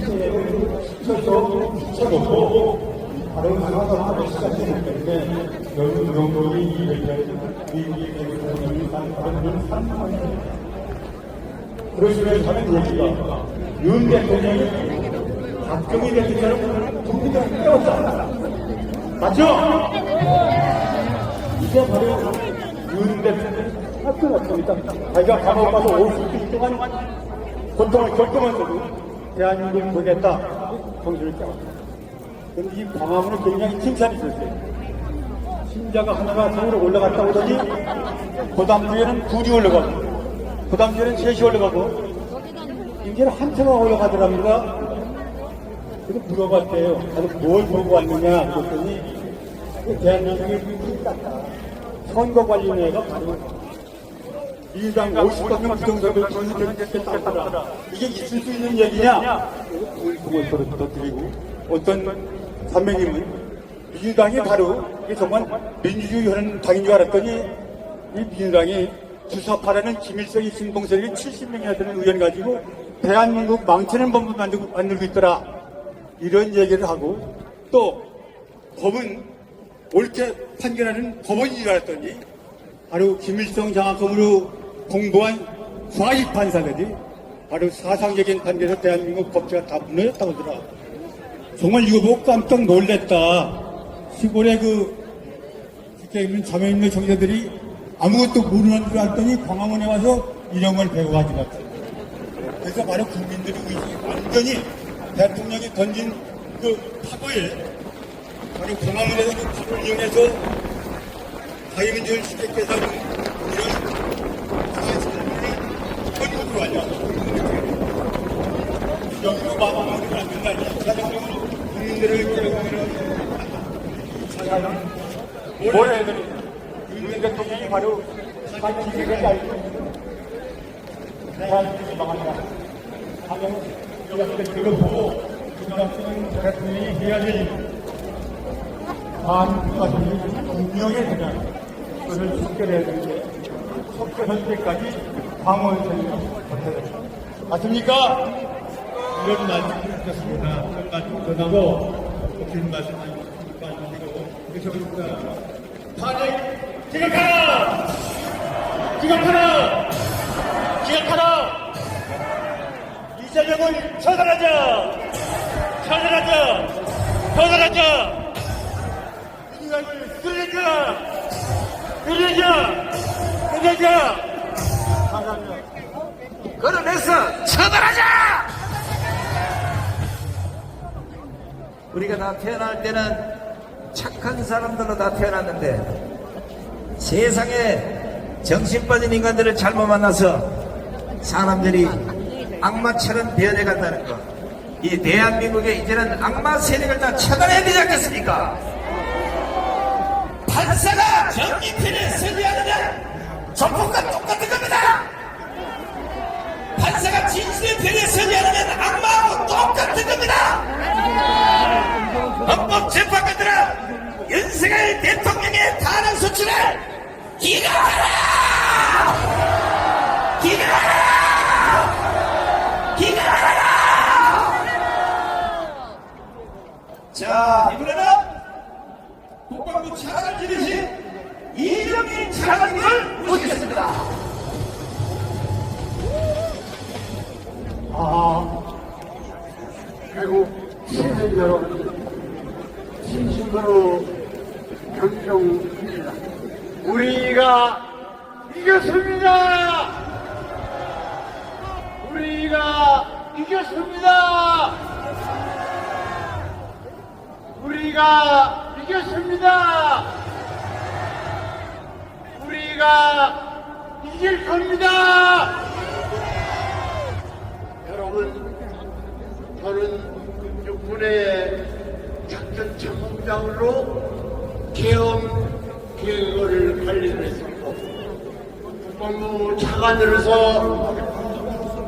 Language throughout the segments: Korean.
시켜서 시켜놓고 바로 나가서 시작했기 때문에 여기 무용동이 이 백혈 미국이 백혈이 다른 산 그러시면 저는 얘기가 윤 대통령이 박정희 대통령을 국민을 깨웠다. 맞죠? 이게 바로 윤 대통령의 학교 같습니다. 자기가 감옥 가서 50일 동안 고통을 겪으면서도 대한민국을 보겠다. 정신을 깨웠다. 그런데 이 광화문은 굉장히 칭찬이 있었어요. 신자가 하나가 서울에 올라갔다 오더니 그 다음 주에는 둘이 올라가고 그 다음 주에는 셋이 올라가고 이제는 한 채가 올라가더랍니다. 그래서 물어봤대요. 나도 뭘 보고 왔느냐 그랬더니 대한민국의 땄다. 선거 관리회가 바로 민주당 50명 부정선거를 전수됐겠다. 이게 있을 수 있는 얘기냐? 그걸 더 드리고 어떤 선배님은 민주당이 바로 이게 정말 민주주의 하는 당인 줄 알았더니 이 민주당이 주사파라는 김일성이 신봉설이 70명이나 되는 의원 가지고 대한민국 망치는 법을 만들고, 만들고 있더라. 이런 얘기를 하고 또 법은 옳게 판결하는 법원인 줄 알았더니 바로 김일성 장학금으로 공부한 과익 판사들이 바로 사상적인 판결에서 대한민국 법제가 다 무너졌다고 하더라. 정말 이거 보고 깜짝 놀랬다. 시골에 그 국회에 있는 자매인의 정자들이 아무것도 모르는 줄 알았더니 광화문에 와서 이런 걸 배워가지고 왔어요. 그래서 바로 국민들의 의식이 완전히 대통령이 던진 그 파고에 바로 광화문에서 그 파고를 이용해서 쉽게 해서 이런 사실을 헌국으로 하냐. 여기로 마방으로 만든다. 이 사정적으로 국민들을 깨우는 뭘 되니? 윤 대통령이 바로 한 기획을 알고 대한민국이 망한다. 하면 이렇게 그거 보고 김정은 대통령이 해야 될 한국가족이 분명히 그 냥 그를 척결해야 되는데 척결할 때까지 방어선이 버텨야 맞습니까? 이런 말씀을 드렸습니다. 이런 말씀 전하고 긴 말씀 말씀드리고 그러셨습니다. 탄핵 기각하라! 기각하라! 기각하라! 이재명을 처단하자! 처단하자! 처단하자! 민주당을 끌어내자! 끌어내자! 감사합니다. 끌어내서 처단하자! 우리가 다 태어날 때는 착한 사람들로 다 태어났는데 세상에 정신 빠진 인간들을 잘못 만나서 사람들이 악마처럼 변해 간다는 것. 이 대한민국에 이제는 악마 세력을 다 처단해야 되지 않겠습니까? 정의편에 서지 않으면 전폭과 똑같은 겁니다! 판사가 진실의 편에 않으면 악마하고 똑같은 겁니다! 헌법재판관들은 윤석열 대통령의 탄핵 소추를 기각하라! 기각하라! 기각하라! 자, 이번에는 국방부 차관을 지르신 이정희 차관님을 모시겠습니다. 아, 그리고 시민 여러분, 진심으로 경종합니다. 우리가 이겼습니다! 우리가 이겼습니다! 우리가 이겼습니다! 우리가 이길 겁니다! 여러분, 저는 육군의 작전 참모장으로 계엄 계획을 관리를 했었고, 국방부 차관으로서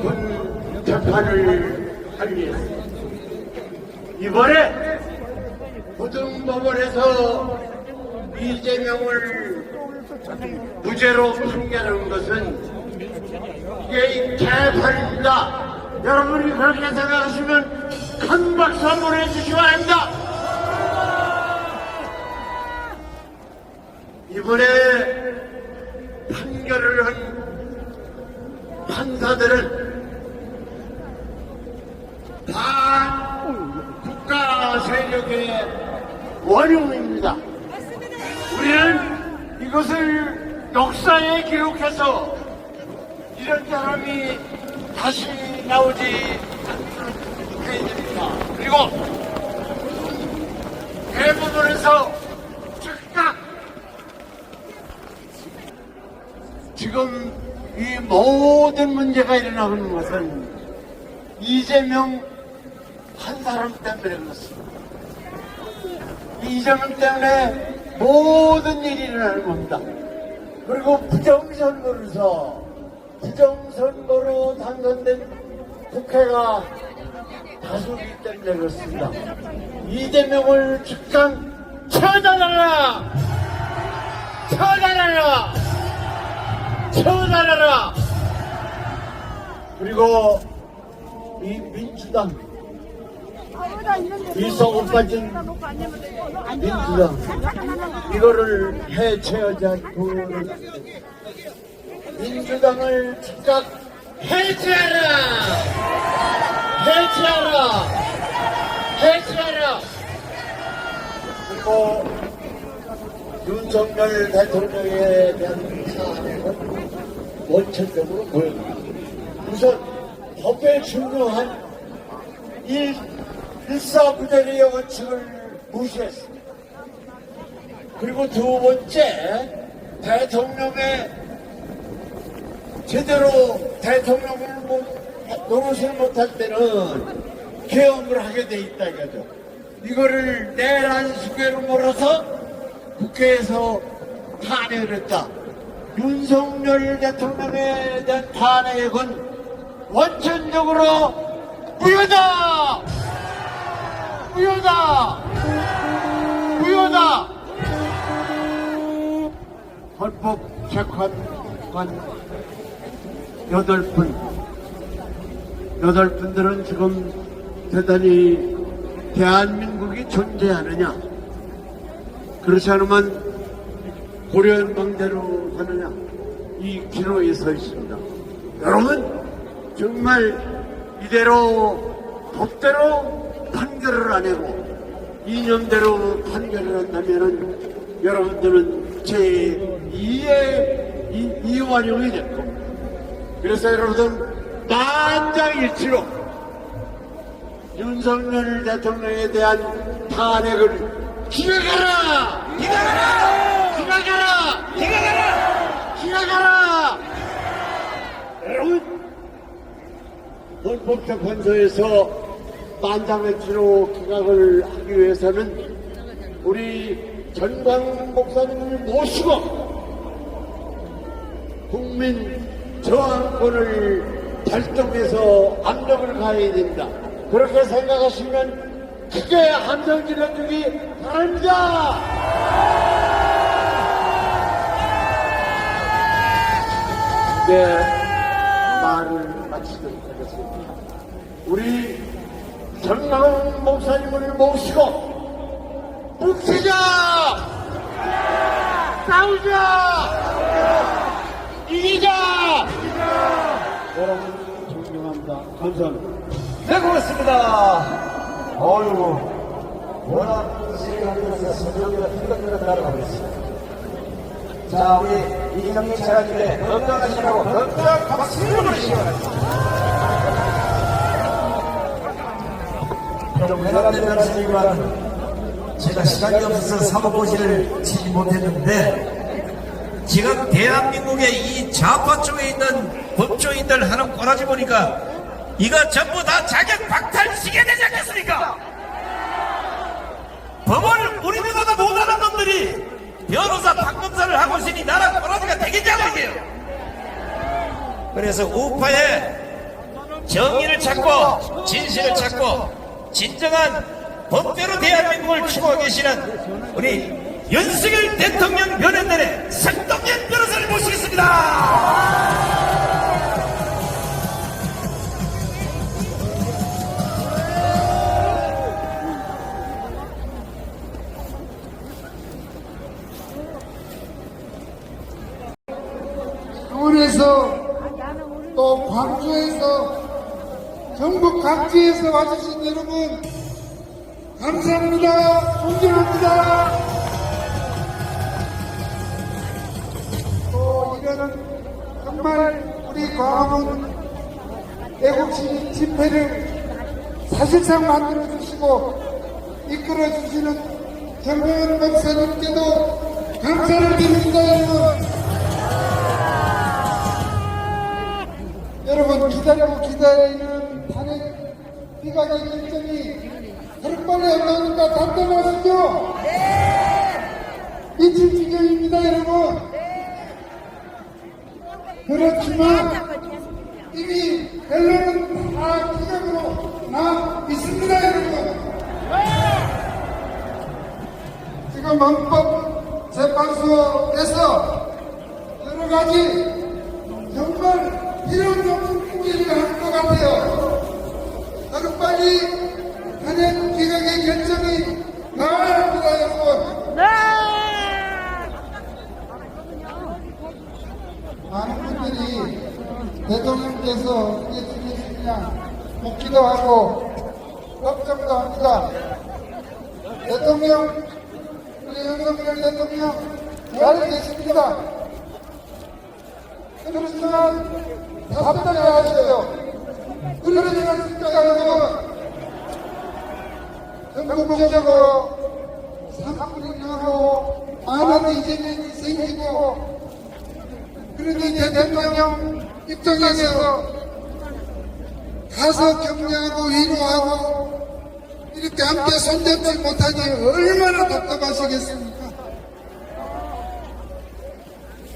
군 재판을 관리했습니다. 이번에 고등법원에서 이재명을 무죄로 판결한 것은 이게 개판입니다. 여러분이 그렇게 생각하시면 큰 박수 한번 해주시기 바랍니다. 이번에 판결을 한 판사들은 반 국가 세력의 원흉입니다. 우리는 이것을 역사에 기록해서 이런 사람이 다시 나오지 않도록 됩니다. 그리고 대부분에서 즉각 지금 이 모든 문제가 일어나고 있는 것은 이재명 한 사람 때문에 그렇습니다. 이재명 때문에 모든 일이 일어나는 겁니다. 그리고 부정선거로서 부정선거로 당선된 국회가 다수기 때문에 그렇습니다. 이재명을 즉각 처단하라! 처단하라! 처단하라! 그리고 이 민주당 이성을 빠진 민주당 이거를 해체하지 않고 민주당을 즉각 해체하라! 해체하라! 해체하라! 그리고 윤석열 대통령에 대한 사안은 원천적으로 보여줍니다. 우선 법에 중요한 일, 일사부전의 원칙을 무시했습니다. 그리고 두 번째, 대통령의 제대로 대통령을 못, 노릇을 못할 때는 계엄을 하게 돼 있다 이거죠. 이거를 내란 수계로 몰아서 국회에서 탄핵을 했다. 윤석열 대통령에 대한 탄핵은 원천적으로 무효다! 무효다! 무효다! 헌법 재판관 여덟 분, 여덟 분들은 지금 대단히 대한민국이 존재하느냐? 그렇지 않으면 고려연방대로 하느냐? 이 기로에 서 있습니다. 여러분, 정말 이대로 법대로 판결을 안 하고 이념대로 판결을 한다면은 여러분들은 제 2의 이완용이 될 겁니다. 그래서 여러분들 만장일치로 윤석열 대통령에 대한 탄핵을 기각하라! 기각하라! 기각하라! 기각하라! 기각하라! 여러분 헌법재판소에서 만장일치로 기각을 하기 위해서는 우리 전광 목사님을 모시고 국민 저항권을 발동해서 압력을 가해야 됩니다. 그렇게 생각하시면 크게 함성 질러주기 바랍니다. 네, 말을 마치도록 하겠습니다. 우리 전광 목사님을 모시고 뭉치자! 싸우자! 이기자! 여러분 존경합니다. 감사합니다. 네, 고맙습니다. 어휴, 워낙 세계관에서 성경이가 생각보다 날아가고 있습니다. 자, 우리 이정민 차장님의 건강하시라고 건강 박수를 보내시기 바랍니다. 좀 부담되는 말씀이지만 제가 시간이 없어서 사법고시를 치지 못했는데 지금 대한민국의 이 좌파 쪽에 있는 법조인들 하는 꼬라지 보니까 이거 전부 다 자격 박탈시켜야 되지 않겠습니까? 법을 우리보다도 못하는 놈들이 변호사 판검사를 하고 있으니 나라 꼬라지가 되겠냐고 이게요. 그래서 우파의 정의를 찾고 진실을 찾고 진정한 법대로 대한민국을 추구하고 계시는 우리 연승일 대통령 변호인단의 상동연 변호사를 모시겠습니다. 또 광주에서 전국 각지에서 와주신 여러분 감사합니다. 존경합니다. 또 이거는 정말 우리 광화문 애국시민 집회를 사실상 만들어주시고 이끌어주시는 정명훈 목사님께도 감사를 드립니다 여러분 여러분 기다리고 기다리는 탄핵 비각의 결정이 하루빨리 안 나오니까 답답하시죠? 미칠 지경입니다 여러분. 그렇지만 이미 결론은 다 기각으로 나 있습니다 여러분. 지금 헌법 재판소에서 여러 가지 정말 필요는 없는 일을 할것 같아요. 하루빨리 탄핵 기각의 결정이 나와야 합니다, 여러분. 많은 분들이 대통령께서 어떻게 지내시느냐 묻기도 하고 걱정도 합니다. 대통령, 우리 윤석열 대통령 잘 계십니다. 그렇지만 하셔요. 그러지 않습니까, 여러분? 전국적으로 나고 많은 이재명이 생기고 그런데 대통령 입장에서 가서 격려하고 위로하고 이렇게 함께 손잡지 못하니 얼마나 답답하시겠습니까?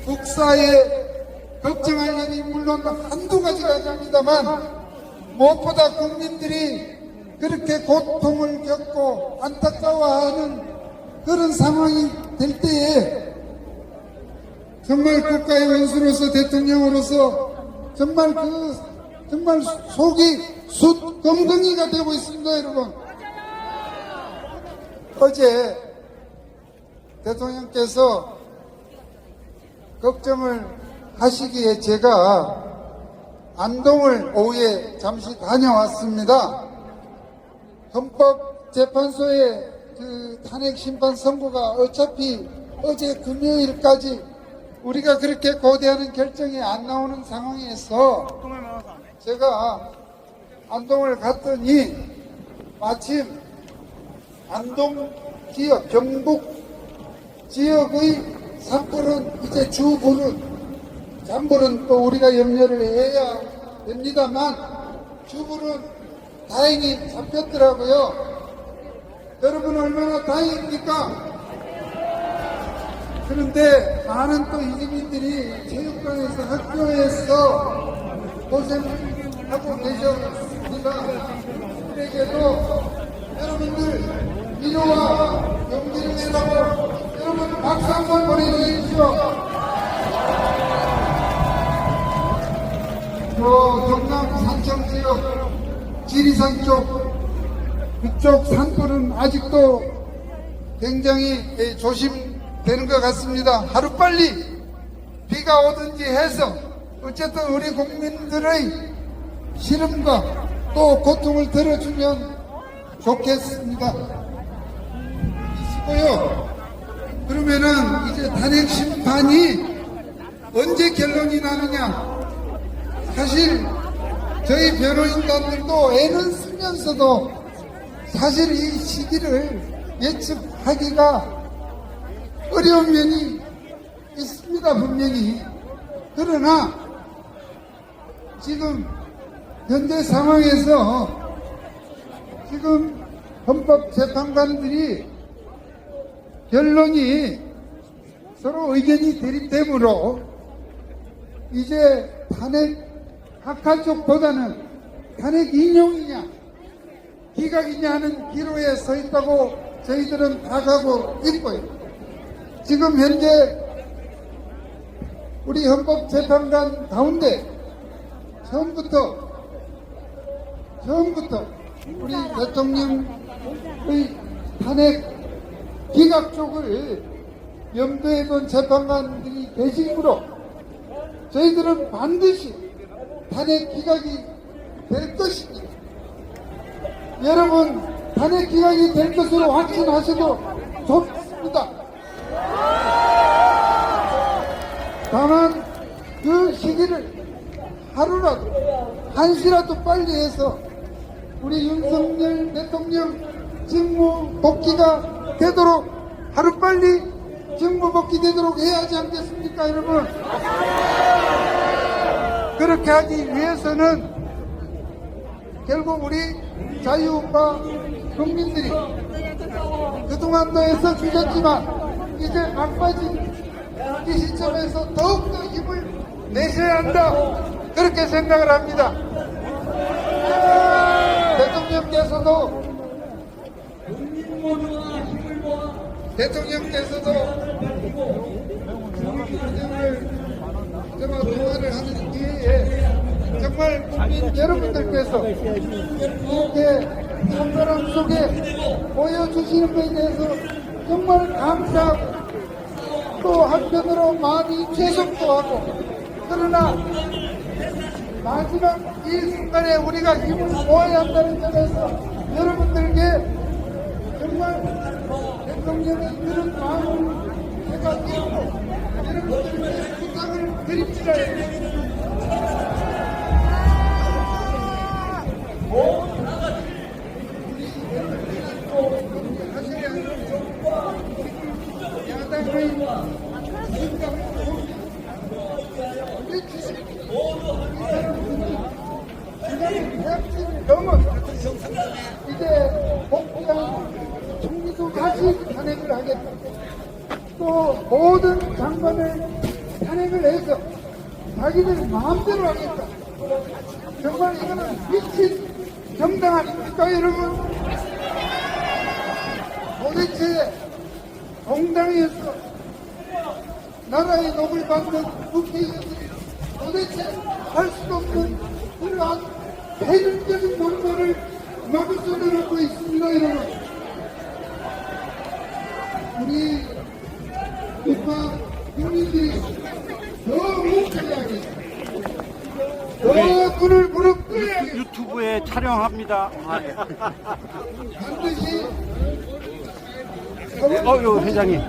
국사에 걱정할 일이 물론 한두 가지가 아닙니다만 무엇보다 국민들이 그렇게 고통을 겪고 안타까워하는 그런 상황이 될 때에 정말 국가의 원수로서 대통령으로서 정말 그 정말 속이 숯 검덩이가 되고 있습니다 여러분. 어제 대통령께서 걱정을 하시기에 제가 안동을 오후에 잠시 다녀왔습니다. 헌법재판소의 그 탄핵 심판 선고가 어차피 어제 금요일까지 우리가 그렇게 고대하는 결정이 안 나오는 상황에서 제가 안동을 갔더니 마침 안동 지역, 경북 지역의 산불은 이제 주불은 잠불은 또 우리가 염려를 해야 됩니다만 주불은 다행히 잡혔더라고요. 여러분 얼마나 다행입니까? 그런데 많은 또 이주민들이 체육관에서 학교에서 고생하고 계셨습니다. 그에게도 여러분들 위로와 용기를 내라고 여러분 박수 한번 보내주십시오. 저 경남 산청 지역 지리산 쪽 그쪽 산불은 아직도 굉장히 예, 조심되는 것 같습니다. 하루빨리 비가 오든지 해서 어쨌든 우리 국민들의 시름과 또 고통을 들어주면 좋겠습니다. 있고요. 그러면은 이제 탄핵 심판이 언제 결론이 나느냐? 사실 저희 변호인단들도 애는 쓰면서도 사실 이 시기를 예측하기가 어려운 면이 있습니다 분명히. 그러나 지금 현재 상황에서 지금 헌법재판관들이 결론이 서로 의견이 대립되므로 이제 탄핵 학할 쪽보다는 탄핵 인용이냐 기각이냐 하는 기로에 서 있다고 저희들은 다가고 있고요. 지금 현재 우리 헌법재판관 가운데 처음부터 처음부터 우리 대통령의 탄핵 기각 쪽을 염두에 둔 재판관들이 계시므로 저희들은 반드시 탄핵 기각이 될 것입니다. 여러분 탄핵 기각이 될 것으로 확신하셔도 좋습니다. 다만 그 시기를 하루라도 한시라도 빨리 해서 우리 윤석열 대통령 직무 복귀가 되도록 하루빨리 직무 복귀 되도록 해야 하지 않겠습니까 여러분 그렇게 하기 위해서는 결국 우리 자유과 국민들이 그동안도 애써 주셨지만 이제 막빠진 이 시점에서 더욱더 힘을 내셔야 한다. 그렇게 생각을 합니다. 대통령께서도 대통령께서도 국민을 정말 통화를 하는 기회에 정말 국민 여러분들께서 이렇게 참사람 속에 보여주시는 것에 대해서 정말 감사하고 또 한편으로 많이 죄송도 하고 그러나 마지막 이 순간에 우리가 힘을 모아야 한다는 점에서 여러분들께 정말 대통령의 그런 마음을 제가 믿고 여러분들께 부탁을 드립니다. 이제 복귀한 총리도 다시 탄핵을 하겠다. 또 모든 장관을 탄핵을 해서 자기들 마음대로 하겠다. 정말 이거는 미친 정당 아닙니까 여러분? 도대체 공당에서 나라의 녹을 받는 국회의원들이 도대체 할수 없는 그러한 폐륜적인 논거를 마구서 내놓고 있습니다, 여러분. 우리 국가 국민들이 유튜브에 촬영합니다. 반드시 어, 회장님.